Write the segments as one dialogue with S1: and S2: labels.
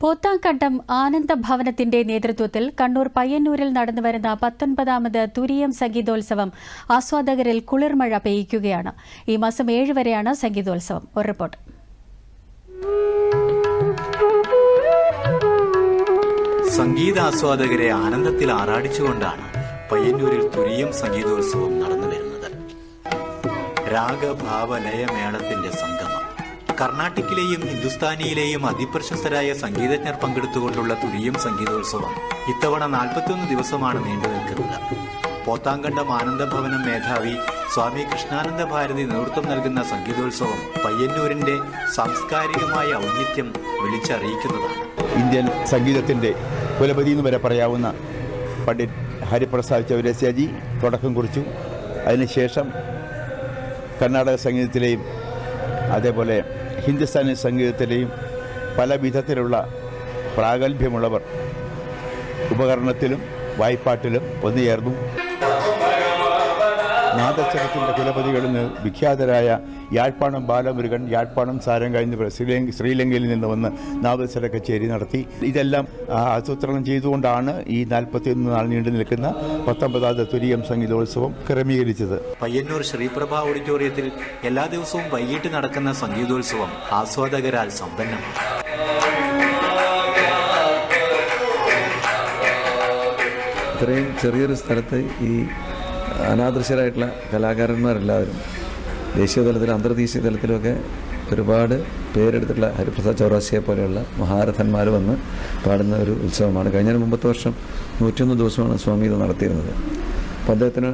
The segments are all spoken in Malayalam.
S1: പോത്താങ്കണ്ടം ആനന്ദ ഭവനത്തിന്റെ നേതൃത്വത്തിൽ കണ്ണൂർ പയ്യന്നൂരിൽ നടന്നുവരുന്ന പത്തൊൻപതാമത് തുരിയം സംഗീതോത്സവം ആസ്വാദകരിൽ കുളിർമഴ പെയ്യ്ക്കുകയാണ്. ഈ മാസം ഏഴ് വരെയാണ് സംഗീതോത്സവം. ഒരു റിപ്പോർട്ട്.
S2: സംഗീതാസ്വാദകരെ ആനന്ദത്തിൽ ആറാടിച്ചുകൊണ്ടാണ് പയ്യന്നൂരിൽ തുരിയം സംഗീതോത്സവം നടന്നു വരുന്നത്. രാഗഭാവ ലയമേളത്തിന്റെ സംഗമം. കർണാട്ടിക്കിലെയും ഹിന്ദുസ്ഥാനിയിലെയും അതിപ്രശസ്തരായ സംഗീതജ്ഞർ പങ്കെടുത്തുകൊണ്ടുള്ള തുരിയം സംഗീതോത്സവം ഇത്തവണ നാൽപ്പത്തിയൊന്ന് ദിവസമാണ് നീണ്ടു നിൽക്കുന്നത്. പോത്താങ്കണ്ടം ആനന്ദഭവനം മേധാവി സ്വാമി കൃഷ്ണാനന്ദ ഭാരതി നേതൃത്വം നൽകുന്ന സംഗീതോത്സവം പയ്യന്നൂരിന്റെ സാംസ്കാരികമായ ഔന്നിത്യം വിളിച്ചറിയിക്കുന്നതാണ്.
S3: ഇന്ത്യൻ സംഗീതത്തിന്റെ കുലപതി എന്ന് വരെ പറയാവുന്ന പണ്ഡിറ്റ് ഹരിപ്രസാദ് ചൗരസ്യാജി തുടക്കം കുറിച്ചു. അതിനുശേഷം കർണാടക സംഗീതത്തിലെയും അതേപോലെ ഹിന്ദുസ്ഥാനി സംഗീതത്തിലെയും പല വിധത്തിലുള്ള പ്രാഗൽഭ്യമുള്ളവർ ഉപകരണത്തിലും വായ്പാട്ടിലും ഒന്നുചേർന്നു നാദസ്വരത്തിന്റെ കുലപതികളിൽ നിന്ന് വിഖ്യാതരായ യാഴ്പ്പാണം ബാലമുരുകൻ യാഴ്പ്പാണം സാരംഗ എന്നിവർ ശ്രീലങ്ക ശ്രീലങ്കയിൽ നിന്ന് വന്ന് നാവസര കച്ചേരി നടത്തി. ഇതെല്ലാം ആസൂത്രണം ചെയ്തുകൊണ്ടാണ് ഈ നാൽപ്പത്തിയൊന്ന് നാൾ നീണ്ടു നിൽക്കുന്ന പത്തൊമ്പതാമത് തുരിയം സംഗീതോത്സവം ക്രമീകരിച്ചത്.
S2: പയ്യന്നൂർ ശ്രീപ്രഭ ഓഡിറ്റോറിയത്തിൽ എല്ലാ ദിവസവും വൈകിട്ട് നടക്കുന്ന സംഗീതോത്സവം ആസ്വാദകരാൽ സമ്പന്നമാണ്.
S4: ഇത്രയും ചെറിയൊരു സ്ഥലത്ത് ഈ അനാദൃശ്യരായിട്ടുള്ള കലാകാരന്മാരെല്ലാവരും ദേശീയ തലത്തിലും അന്തർദേശീയ തലത്തിലുമൊക്കെ ഒരുപാട് പേരെടുത്തിട്ടുള്ള ഹരിപ്രസാദ് ചൗറാസിയെ പോലെയുള്ള മഹാരഥന്മാർ വന്ന് പാടുന്ന ഒരു ഉത്സവമാണ്. കഴിഞ്ഞ മുമ്പത്തെ വർഷം നൂറ്റിയൊന്ന് ദിവസമാണ് സ്വാമി ഇത് നടത്തിയിരുന്നത്. അപ്പോൾ അദ്ദേഹത്തിന്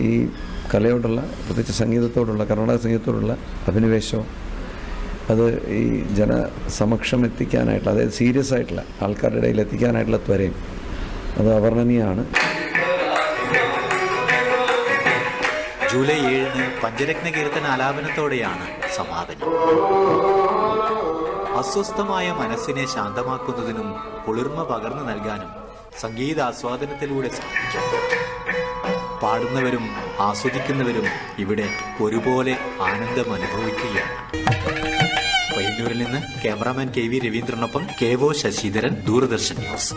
S4: ഈ കലയോടുള്ള പ്രത്യേകിച്ച് സംഗീതത്തോടുള്ള കർണാടക സംഗീതത്തോടുള്ള അഭിനിവേശവും അത് ഈ ജനസമക്ഷം എത്തിക്കാനായിട്ടുള്ള അതായത് സീരിയസ് ആയിട്ടുള്ള ആൾക്കാരുടെ ഇടയിൽ എത്തിക്കാനായിട്ടുള്ള ത്വരയും അത് അവർണനീയമാണ്.
S2: ജൂലൈ ഏഴിന് പഞ്ചരത്ന കീർത്തന ആലാപനത്തോടെയാണ് സമാപനം. അസ്വസ്ഥമായ മനസ്സിനെ ശാന്തമാക്കുന്നതിനും കുളിർമ പകർന്നു നൽകാനും സംഗീതാസ്വാദനത്തിലൂടെ സാധിക്കും. പാടുന്നവരും ആസ്വദിക്കുന്നവരും ഇവിടെ ഒരുപോലെ ആനന്ദം അനുഭവിക്കുകയാണ്. പയ്യന്നൂരിൽ നിന്ന് cameraman K V രവീന്ദ്രനൊപ്പം K O Sasidharan Doordarshan news.